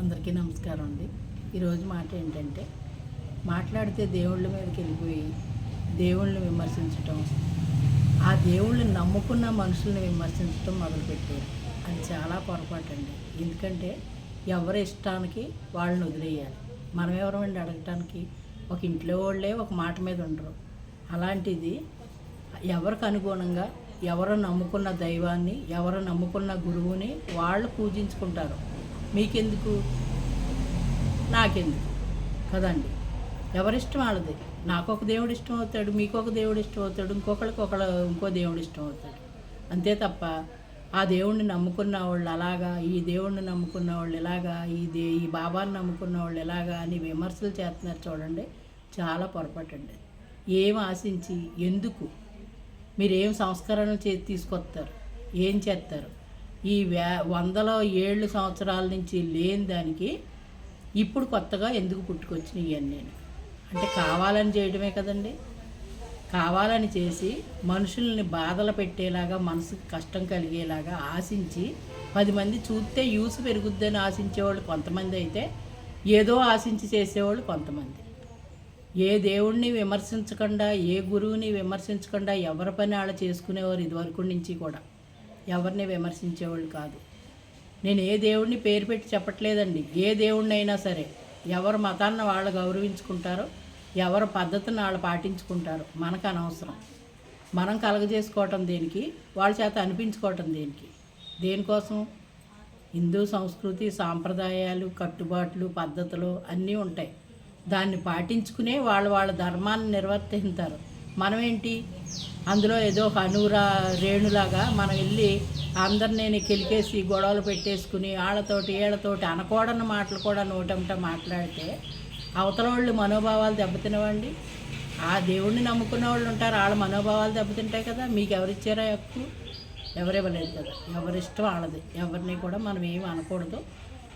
అందరికీ నమస్కారం అండి. ఈరోజు మాట ఏంటంటే మాట్లాడితే దేవుళ్ళ మీదకి వెళ్ళిపోయి దేవుళ్ళని విమర్శించటం ఆ దేవుళ్ళని నమ్ముకున్న మనుషుల్ని విమర్శించటం మొదలుపెట్టారు. అది చాలా పొరపాటు అండి ఎందుకంటే ఎవరి ఇష్టానికి వాళ్ళని వదిలేయాలి. మనం ఎవరమండి అడగటానికి? ఒక ఇంట్లో వాళ్ళే ఒక మాట మీద ఉండరు. అలాంటిది ఎవరికి అనుగుణంగా ఎవరు నమ్ముకున్న దైవాన్ని ఎవరు నమ్ముకున్న గురువుని వాళ్ళు పూజించుకుంటారు. మీకెందుకు? నాకెందుకు? కదండి. ఎవరిష్టం వాళ్ళది? నాకు ఒక దేవుడు ఇష్టం అవుతాడు మీకు ఒక దేవుడు ఇష్టం అవుతాడు ఇంకొకరికి ఒకళ్ళ ఇంకో దేవుడు ఇష్టం అవుతాడు. అంతే తప్ప ఆ దేవుణ్ణి నమ్ముకున్న వాళ్ళు అలాగా ఈ దేవుణ్ణి నమ్ముకున్న వాళ్ళు ఇలాగా ఈ దే ఈ బాబాని నమ్ముకున్న వాళ్ళు ఎలాగా అని విమర్శలు చేస్తున్నారు చూడండి. చాలా పొరపాటు అండి ఏం ఆశించి ఎందుకు? మీరు ఏం సంస్కరణలు చేసి తీసుకొస్తారు ఏం చేస్తారు ఈ వే వందల ఏళ్ళు సంవత్సరాల నుంచి లేని దానికి ఇప్పుడు కొత్తగా ఎందుకు పుట్టుకొచ్చినాయి ఇవన్నీ అంటే కావాలని చేయడమే కదండి. కావాలని చేసి మనుషుల్ని బాధలు పెట్టేలాగా మనసుకు కష్టం కలిగేలాగా ఆశించి పది మంది చూస్తే యూస్ పెరుగుద్దని ఆశించేవాళ్ళు కొంతమంది అయితే ఏదో ఆశించి చేసేవాళ్ళు కొంతమంది. ఏ దేవుణ్ణి విమర్శించకుండా ఏ గురువుని విమర్శించకుండా ఎవరి పని వాళ్ళు చేసుకునేవారు ఇదివరకు నుంచి కూడా. ఎవరిని విమర్శించేవాళ్ళు కాదు. నేను ఏ దేవుడిని పేరు పెట్టి చెప్పట్లేదండి. ఏ దేవుడిని అయినా సరే ఎవరి మతాన్ని వాళ్ళు గౌరవించుకుంటారో ఎవరి పద్ధతిని వాళ్ళు పాటించుకుంటారో మనకు అనవసరం. మనం కలగజేసుకోవటం దేనికి? వాళ్ళ చేత అనిపించుకోవటం దేనికి? దేనికోసం? హిందూ సంస్కృతి సాంప్రదాయాలు కట్టుబాట్లు పద్ధతులు అన్నీ ఉంటాయి. దాన్ని పాటించుకునే వాళ్ళు వాళ్ళ ధర్మాన్ని నిర్వర్తిస్తారు. మనమేంటి? అందులో ఏదో ఒక అనురా రేణులాగా మనం వెళ్ళి అందరినీ కెలికేసి గొడవలు పెట్టేసుకుని వాళ్ళతోటి వీళ్ళతోటి అనకూడని మాటలు కూడా నోటమిట మాట్లాడితే అవతల వాళ్ళు మనోభావాలు దెబ్బతినవండి. ఆ దేవుణ్ణి నమ్ముకున్న వాళ్ళు ఉంటారు వాళ్ళ మనోభావాలు దెబ్బతింటాయి కదా. మీకు ఎవరిచ్చారో హక్కు? ఎవరివ్వలేదు కదా. ఎవరిష్టం వాళ్ళది ఎవరిని కూడా మనం ఏమి అనకూడదు.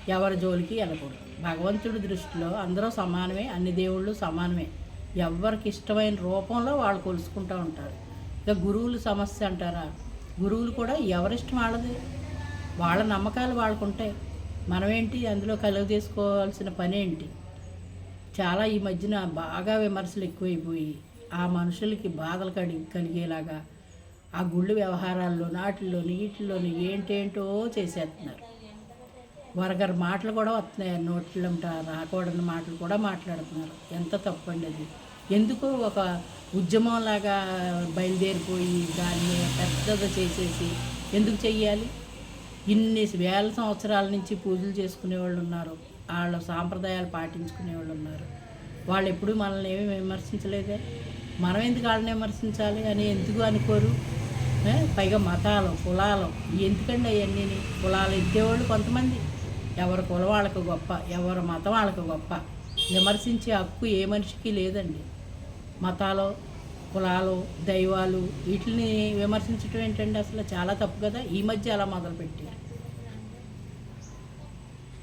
ఎవరి జోలికి వెళ్ళకూడదు. భగవంతుడి దృష్టిలో అందరూ సమానమే అన్ని దేవుళ్ళు సమానమే. ఎవరికి ఇష్టమైన రూపంలో వాళ్ళు కొలుసుకుంటూ ఉంటారు. ఇక గురువుల సమస్య అంటారా? గురువులు కూడా ఎవరిష్టం వాళ్ళది? వాళ్ళ నమ్మకాలు వాళ్ళకు ఉంటాయి మనమేంటి? అందులో కలుగు తీసుకోవాల్సిన పని ఏంటి చాలా ఈ మధ్యన బాగా విమర్శలు ఎక్కువైపోయి ఆ మనుషులకి బాధలు కడి కలిగేలాగా ఆ గుళ్ళు వ్యవహారాల్లో నాటిల్లోని వీటిల్లోని ఏంటేంటో చేసేస్తున్నారు వరగరు మాటలు కూడా వస్తున్నాయి. నోట్లో రాకూడని మాటలు కూడా మాట్లాడుతున్నారు. ఎంత తప్పండి అది? ఎందుకు ఒక ఉద్యమంలాగా బయలుదేరిపోయి దాన్ని పెద్దగా చేసేసి ఎందుకు చెయ్యాలి? ఇన్ని వేల సంవత్సరాల నుంచి పూజలు చేసుకునే వాళ్ళు ఉన్నారు. వాళ్ళ సాంప్రదాయాలు పాటించుకునే వాళ్ళు ఉన్నారు. వాళ్ళు ఎప్పుడు మనల్ని ఏమీ విమర్శించలేదే. మనం ఎందుకు వాళ్ళని విమర్శించాలి అని ఎందుకు అనుకోరు? పైగా మతాలు కులాలు. ఎందుకండి అవన్నీ? కులాలు ఎత్తేవాళ్ళు కొంతమంది. ఎవరి కుల వాళ్ళకు గొప్ప ఎవరి మతం వాళ్ళకు గొప్ప. విమర్శించే హక్కు ఏ మనిషికి లేదండి. మతాలు కులాలు దైవాలు వీటిని విమర్శించడం ఏంటండి? అసలు చాలా తప్పు కదా. ఈ మధ్య అలా మొదలుపెట్టారు.